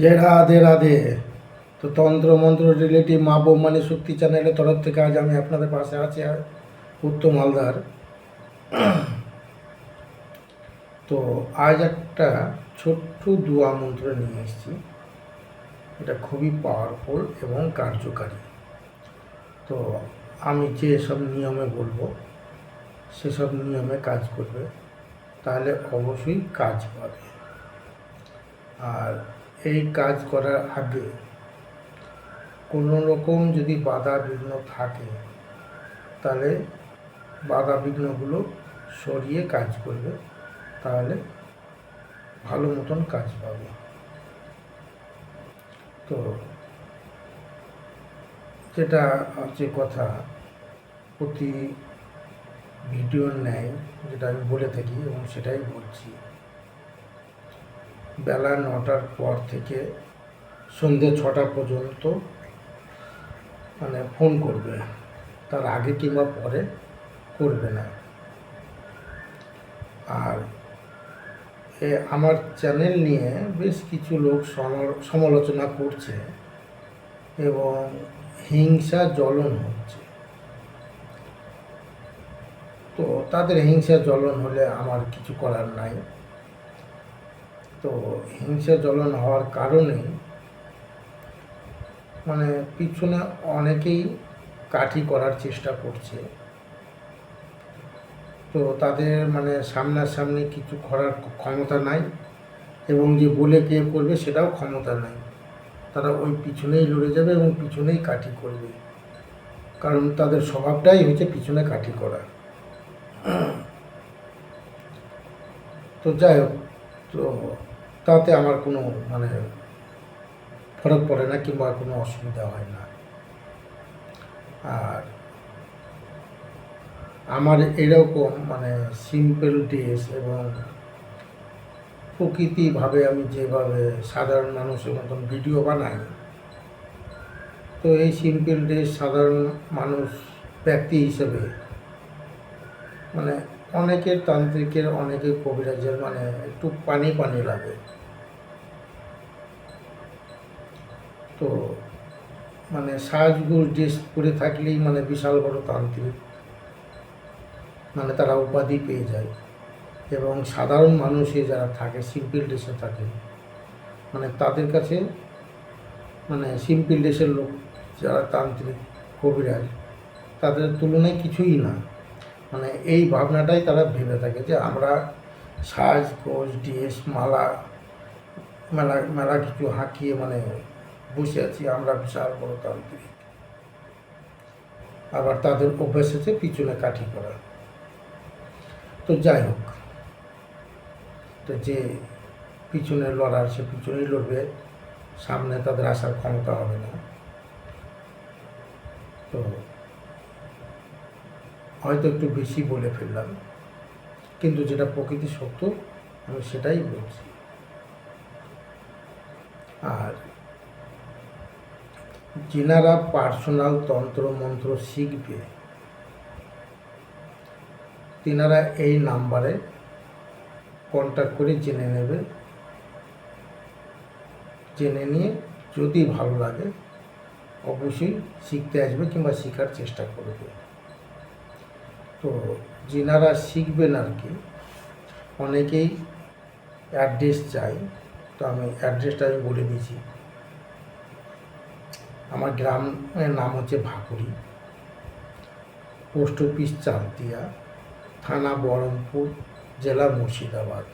যে রাধে রাধে। তো তন্ত্র মন্ত্র রিলেটিভ মা বৌমানি শক্তি চ্যানেলের তরফ থেকে আজ আমি আপনাদের পাশে আছি উত্তম হালদার। তো আজ একটা ছোট্ট দোয়া মন্ত্র নিয়ে এসেছি। এটা খুবই পাওয়ারফুল এবং কার্যকারী। তো আমি যে সব নিয়মে বলব সেসব নিয়মে কাজ করবে, তাহলে অবশ্যই কাজ পাবে। আর এই কাজ করার আগে কোনো রকম যদি বাধা বিঘ্ন থাকে, তাহলে বাধা বিঘ্নগুলো সরিয়ে কাজ করবে, তাহলে ভালো মতন কাজ পাবে। তো যেটা হচ্ছে কথা, প্রতি ভিডিওর ন্যায় যেটা আমি বলে থাকি এবং সেটাই বলছি। বেলা নটার পর থেকে সন্ধ্যে ছটা পর্যন্ত মানে ফোন করবে। তার আগে কিংবা পরে করবে না। আর এ আমার চ্যানেল নিয়ে বেশ কিছু লোক সমালোচনা করছে এবং হিংসা জ্বলন হচ্ছে। তো তাদের হিংসা জ্বলন হলে আমার কিছু করার নাই। তো হিংসা জ্বলন হওয়ার কারণে মানে পিছনে অনেকেই কাঠি করার চেষ্টা করছে। তো তাদের মানে সামনাসামনি কিছু করার ক্ষমতা নাই এবং যে বলে কে করবে সেটাও ক্ষমতা নাই। তারা ওই পিছনেই লড়ে যাবে এবং পিছনেই কাঠি করবে। কারণ তাদের স্বভাবটাই হচ্ছে পিছনে কাঠি করা। তো যাই হোক, তো তাতে আমার কোনো মানে ফরক পড়ে না কিংবা কোনো অসুবিধা হয় না। আর আমার এরকম মানে সিম্পল ড্রেস এবং প্রকৃতিভাবে আমি যেভাবে সাধারণ মানুষের মতন ভিডিও বানাই, তো এই সিম্পল ড্রেস সাধারণ মানুষ ব্যক্তি হিসেবে মানে অনেকের তান্ত্রিকের, অনেকের কবিরাজের মানে একটু পানি পানি লাগে। তো মানে সাজগুল ড্রেস পরে থাকলেই মানে বিশাল বড় তান্ত্রিক। মানে তারা উপাধি পেয়ে যায়। এবং সাধারণ মানুষে যারা থাকে সিম্পল ড্রেসে থাকে মানে তাদের কাছে মানে সিম্পল ড্রেসের লোক যারা তান্ত্রিক, কবিরাজ, তাদের তুলনায় কিছুই না। মানে এই ভাবনাটাই তারা ভেবে থাকে যে আমরা সাজ কোচ ড্রেস, মালা, মেলা মেলা কিছু হাঁকিয়ে মানে বসে আছি, আমরা বিশাল বড় আবার তাদের অভ্যাস আছে পিছনে কাঠি করা। তো যাই হোক, তো যে পিছনে লড়ার, সে পিছনেই লড়বে, সামনে তাদের আসার ক্ষমতা হবে না। তো হয়তো একটু বেশি বলে ফেললাম, কিন্তু যেটা প্রকৃতি সত্য, আমি সেটাই বলছি। আর যেনারা পার্সোনাল তন্ত্র মন্ত্র শিখবে। তেনারা এই নাম্বারে কন্ট্যাক্ট করে জেনে নেবে। জেনে নিয়ে যদি ভালো লাগে, অবশ্যই শিখতে আসবে কিংবা শেখার চেষ্টা করবে। তো যেনারা শিখবেন আর কি। অনেকেই অ্যাড্রেস চাই তো আমি অ্যাড্রেসটা আমি বলে দিয়েছি। আমার গ্রামের নাম হচ্ছে ভাকুরি পোস্ট অফিস চালতিয়া, থানা বহরমপুর, জেলা মুর্শিদাবাদ।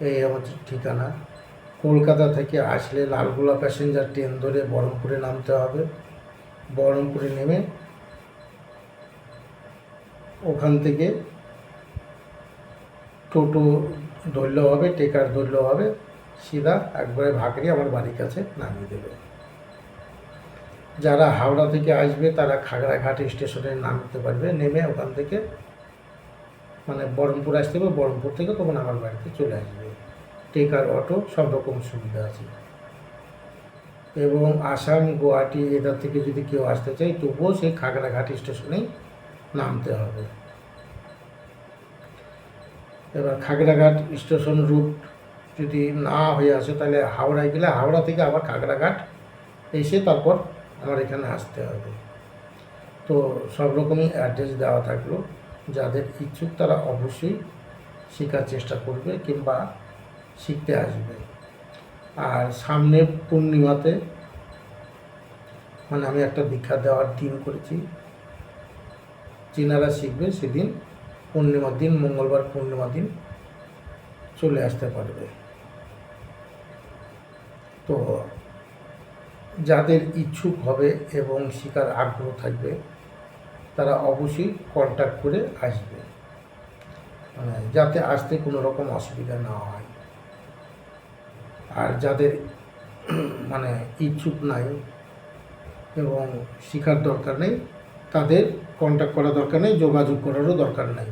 এই আমার ঠিকানা। কলকাতা থেকে আসলে লালগোলা প্যাসেঞ্জার ট্রেন ধরে বহরমপুরে নামতে হবে। বহরমপুরে নেমে ওখান থেকে টোটো ধরলেও হবে, টেকার ধরলেও হবে। সিধা একবারে ভাকরি আমার বাড়ির কাছে নামিয়ে দেবে। যারা হাওড়া থেকে আসবে, তারা খাগড়াঘাট স্টেশনে নামতে পারবে। নেমে ওখান থেকে মানে বহরমপুর আসতে হবে। বহরমপুর থেকে তখন আমার বাড়িতে চলে আসবে। টেকার অটো, সব রকম সুবিধা আছে। এবং আসাম, গুয়াহাটি এদার থেকে যদি কেউ আসতে চায়, তবুও সেই খাগড়াঘাট স্টেশনেই নামতে হবে। এবার খাগড়াঘাট স্টেশন রুট যদি না হয়ে আসে, তাহলে হাওড়ায় গেলে হাওড়া থেকে আবার কাকড়াঘাট এসে তারপর আমার এখানে আসতে হবে। তো সব রকমই অ্যাড্রেস দেওয়া থাকল। যাদের ইচ্ছুক তারা অবশ্যই শেখার চেষ্টা করবে কিংবা শিখতে আসবে। আর সামনের পূর্ণিমাতে মানে আমি একটা দীক্ষা দেওয়ার দিন করেছি। চীনারা শিখবে সেদিন পূর্ণিমার দিন, মঙ্গলবার পূর্ণিমার দিন চলে আসতে পারবে। তো যাদের ইচ্ছুক হবে এবং শিকার আগ্রহ থাকবে, তারা অবশ্যই কন্ট্যাক্ট করে আসবে। মানে যাতে আসতে কোনো রকম অসুবিধা না হয়। আর যাদের মানে ইচ্ছুক নাই এবং শেখার দরকার নেই, তাদের কন্ট্যাক্ট করা দরকার নেই, যোগাযোগ করারও দরকার নেই।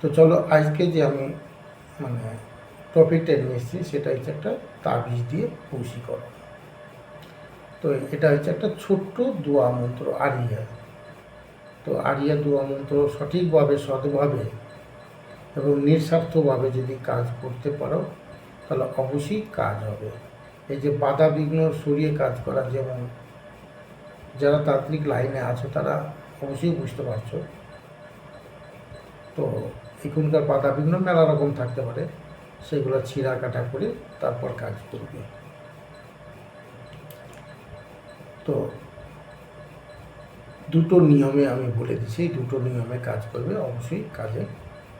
তো চলো আজকে যে আমি মানে টপিকটা নিয়ে এসেছি সেটা হচ্ছে একটা তাবিজ দিয়ে বশীকরণ তো এটা হচ্ছে একটা ছোট্ট দোয়া মন্ত্র, আরিয়া। তো আরিয়া দোয়া মন্ত্র সঠিকভাবে, সৎভাবে এবং নিঃস্বার্থভাবে যদি কাজ করতে পারো, তাহলে অবশ্যই কাজ হবে। এই যে বাধা বিঘ্ন সরিয়ে কাজ করা, যেমন যারা তান্ত্রিক লাইনে আছো, তারা অবশ্যই বুঝতে পারছ। তো এখনকার বাধা বিঘ্ন মেলা রকম থাকতে পারে। সেগুলো ছিঁড়া কাটা করে তারপর কাজ করবে। তো দুটো নিয়মে আমি বলে দিচ্ছি, দুটো নিয়মে কাজ করবে, অবশ্যই কাজে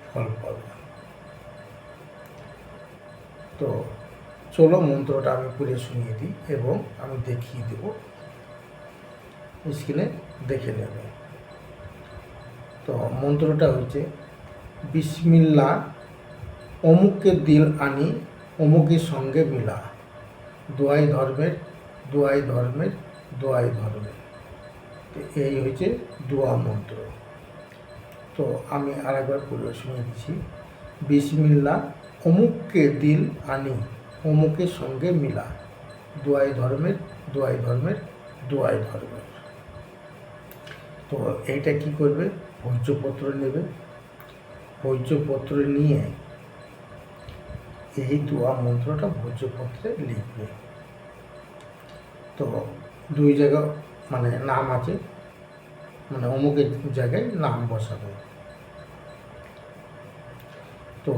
ফল পাবে। তো চলো মন্ত্রটা আমি পড়ে শুনিয়ে দিই এবং আমি দেখিয়ে দেব। স্ক্রিনে দেখে নেবে। তো মন্ত্রটা হচ্ছে বিসমিল্লা অমুককে দিল আনি, অমুকের সঙ্গে মিলা। দোয়াই ধর্মের দোয়াই ধর্মের দোয়াই ধর্মের। তো এই হচ্ছে দোয়া মন্ত্র। তো আমি আরেকবার পড়ে শুনে দিচ্ছি। বিসমিল্লা অমুককে দিল আনি, অমুকের সঙ্গে মিলা। দোয়াই ধর্মের দোয়াই ধর্মের দোয়াই ধর্মের। তো এইটা কি করবে? ভোজ্যপত্র নেবে। ভোজ্যপত্র নিয়ে এই দোয়া মন্ত্রটা ভোজ্যপত্রে লিখবে। তো দুই জায়গা মানে নাম আছে মানে অমুকের জায়গায় নাম বসাবে। তো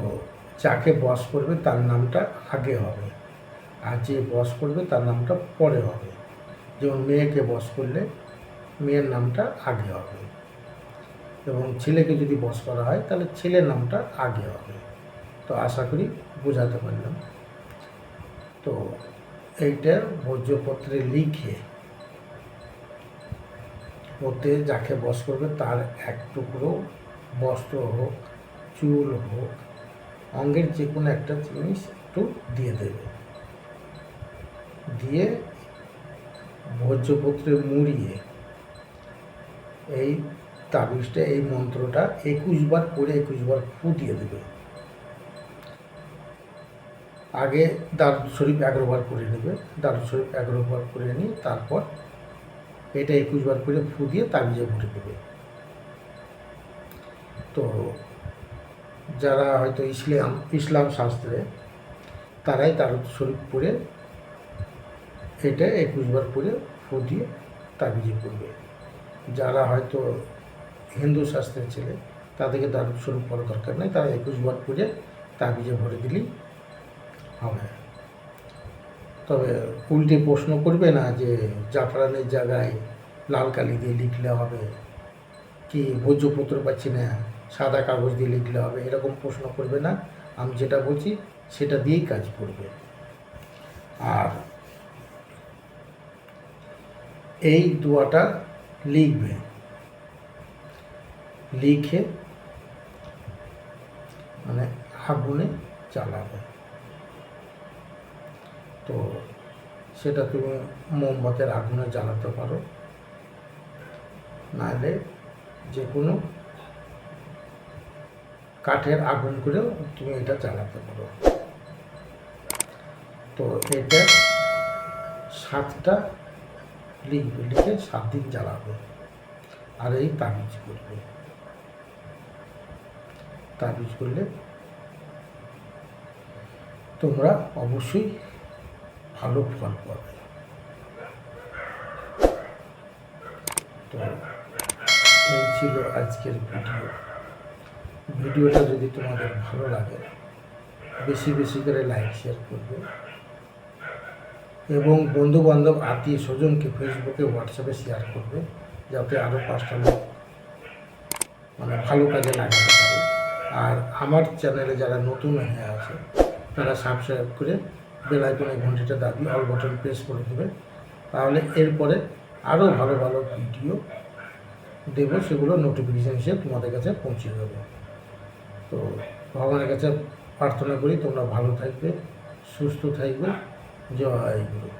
যাকে বস করবে তার নামটা আগে হবে, আর যে বস করবে তার নামটা পরে হবে। যেমন মেয়েকে বস করলে মেয়ের নামটা আগে হবে, এবং ছেলেকে যদি বস করা হয় তাহলে ছেলের নামটা আগে হবে। তো আশা করি বোঝাতে পারলাম। তো এইটা ভোজ্যপত্রে লিখে ওতে যাকে বস করবে তার এক টুকরো বস্ত্র হোক, চুল হোক, অঙ্গের যে কোনো একটা জিনিস একটু দিয়ে দেবে। দিয়ে ভোজ্যপত্রে মুড়িয়ে এই তাবিজটা, এই মন্ত্রটা একুশ বার করে একুশ বার ফু দিয়ে দেবে। আগে দারুদ শরীফ এগারো বার করে নেবে। দারুদ শরীফ এগারো বার করে নিয়ে তারপর এটা একুশ বার করে ফু দিয়ে তাবিজে ভরে দেবে। তো যারা হয়তো ইসলাম ইসলাম শাস্ত্রে তারাই দারুদ শরীফ পড়ে এটা একুশ বার করে ফু দিয়ে তাবিজে পড়বে। যারা হয়তো হিন্দু শাস্ত্রের ছেলে, তাদেরকে দারুদ শরীফ পড়ার দরকার নেই। তারা একুশ বার করে তাবিজে ভরে দিলেই তবে উল্টে প্রশ্ন করবে না যে জাফরানের জায়গায় লাল কালি দিয়ে লিখলে হবে কি ভোজ্যপত্র পাচ্ছি না, সাদা কাগজ দিয়ে লিখলে হবে, এরকম প্রশ্ন করবে না। আমি যেটা বলছি, সেটা দিয়েই কাজ করবে। আর এই দোয়াটা লিখবে। লিখে মানে আগুনে চালাবে তো সেটা তুমি মোমবাতের আগুনে জ্বালাতে পারো। নাহলে যে কোনো কাঠের আগুন করেও তুমি এটা জ্বালাতে পারো। তো এটা সাতটা লিখবে, লিখে সাত দিন জ্বালাবে আর এই তাবিজ করবে। তাবিজ করলে তোমরা অবশ্যই ভালো ফল পাবে তো, এই ছিল আজকের ভিডিও। ভিডিওটা যদি তোমাদের ভালো লাগে, বেশি বেশি করে লাইক শেয়ার করবে। এবং বন্ধু বান্ধব আত্মীয় স্বজনকে ফেসবুকে হোয়াটসঅ্যাপে শেয়ার করবে, যাতে আরও পাঁচটা লোক মানে ভালো কাজে লাগাতে পারে। আর আমার চ্যানেলে যারা নতুন হয়ে আছে, তারা সাবস্ক্রাইব করে বেল আইকনের ঘন্টিটা দাবি অল বটন প্রেস করে দেবে তাহলে এরপরে আরও ভালো ভালো ভিডিও দেব, সেগুলো নোটিফিকেশান হিসেবে তোমাদের কাছে পৌঁছে যাবে তো ভগবানের কাছে প্রার্থনা করি, তোমরা ভালো থাকবে, সুস্থ থাকবে। জয় গুরু।